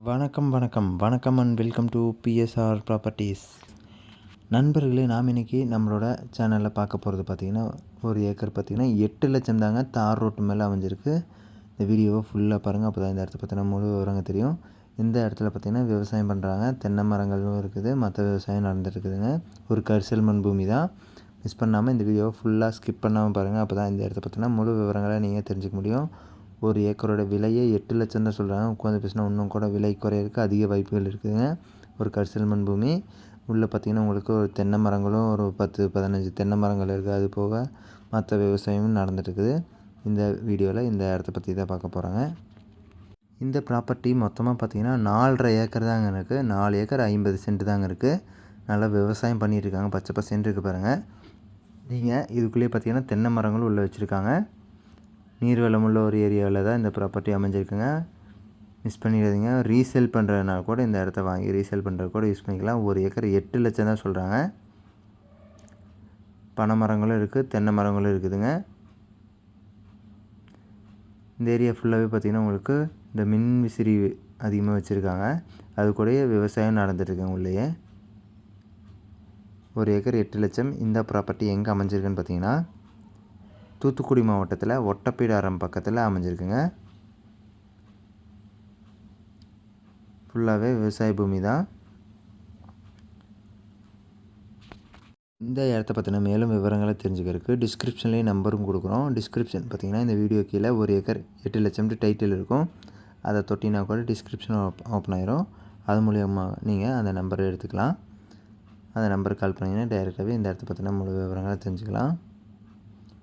வணக்கம் வணக்கம். வணக்கம் and welcome to BSR properties நண்பர்களே நாம் இன்றைக்கி நம்மளோட சேனலில் பார்க்க போகிறது பார்த்திங்கன்னா ஒரு ஏக்கர் பார்த்திங்கன்னா எட்டு லட்சம் தாங்க தார் ரோட்டு மேலே அமைஞ்சிருக்கு. இந்த வீடியோவை ஃபுல்லாக பாருங்கள் அப்போ தான் இந்த இடத்த பற்றின முழு விவரங்க தெரியும். இந்த இடத்துல பார்த்திங்கன்னா விவசாயம் பண்ணுறாங்க தென்னை மரங்களும் இருக்குது மற்ற விவசாயம் நடந்துட்டுருக்குதுங்க. ஒரு கரிசல் மண் பூமி தான். மிஸ் பண்ணாமல் இந்த வீடியோவை ஃபுல்லாக ஸ்கிப் பண்ணாமல் பாருங்கள் அப்போ தான் இந்த இடத்த பற்றின முழு விவரங்களை நீங்கள் தெரிஞ்சுக்க முடியும். ஒரு ஏக்கரோட விலையே எட்டு லட்சம் தான் சொல்கிறாங்க உட்காந்து பேசினா இன்னும் கூட விலை குறையிறதுக்கு அதிக வாய்ப்புகள் இருக்குதுங்க ஒரு கரிசல் மண் பூமி. உள்ளே பார்த்திங்கன்னா உங்களுக்கு ஒரு தென்னை மரங்களும் ஒரு பத்து பதினஞ்சு தென்னை மரங்கள் இருக்குது அது போக மற்ற விவசாயமும் நடந்துட்டுருக்குது இந்த வீடியோவில் இந்த இடத்த பற்றி தான் பார்க்க போகிறாங்க இந்த ப்ராப்பர்ட்டி மொத்தமாக பார்த்திங்கன்னா நாலரை ஏக்கர் தாங்க இருக்குது நாலு ஏக்கர் ஐம்பது சென்ட் தாங்க இருக்குது நல்லா விவசாயம் பண்ணிகிட்டு இருக்காங்க. பச்சை பசேன்ட்டு இருக்குது பாருங்கள் நீங்கள் இதுக்குள்ளேயே பார்த்தீங்கன்னா தென்னை மரங்களும் உள்ளே வச்சுருக்காங்க. நீர்வளம் உள்ள ஒரு ஏரியாவில் தான் இந்த ப்ராப்பர்ட்டி அமைஞ்சிருக்குங்க. மிஸ் பண்ணிடாதீங்க. ரீசேல் பண்ணுறதுனால கூட இந்த இடத்த வாங்கி ரீசேல் பண்ணுறது கூட யூஸ் பண்ணிக்கலாம். ஒரு ஏக்கர் எட்டு லட்சம் தான் சொல்கிறாங்க பனை மரங்களும் இருக்குது தென்னை மரங்களும் இருக்குதுங்க. இந்த ஏரியா ஃபுல்லாகவே பார்த்திங்கன்னா உங்களுக்கு இந்த மின் விசிறி அதிகமாக வச்சுருக்காங்க. அது கூடயே விவசாயம் நடந்துட்டுருக்குங்க உள்ளேயே. ஒரு ஏக்கர் எட்டு லட்சம் இந்த ப்ராப்பர்ட்டி எங்கே அமைஞ்சிருக்குன்னு பார்த்தீங்கன்னா தூத்துக்குடி மாவட்டத்தில் ஒட்டப்பீடாரம் பக்கத்தில் அமைஞ்சிருக்குங்க. ஃபுல்லாகவே விவசாய பூமி தான். இந்த இடத்த பற்றின மேலும் விவரங்களை தெரிஞ்சுக்கிறதுக்கு டிஸ்கிரிப்ஷன்லேயும் நம்பரும் கொடுக்குறோம். டிஸ்கிரிப்ஷன் பார்த்திங்கன்னா இந்த வீடியோ கீழே ஒரு ஏக்கர் எட்டு லட்சம்ட்டு டைட்டில் இருக்கும். அதை தொட்டினா கூட டிஸ்கிரிப்ஷன் ஓப்பன் ஆயிரும். அது மூலியமாக நீங்கள் அந்த நம்பரை எடுத்துக்கலாம். அந்த நம்பருக்கு கால் பண்ணிங்கன்னா டைரெக்டாகவே இந்த இடத்த பற்றின முழு விவரங்களை தெரிஞ்சுக்கலாம்.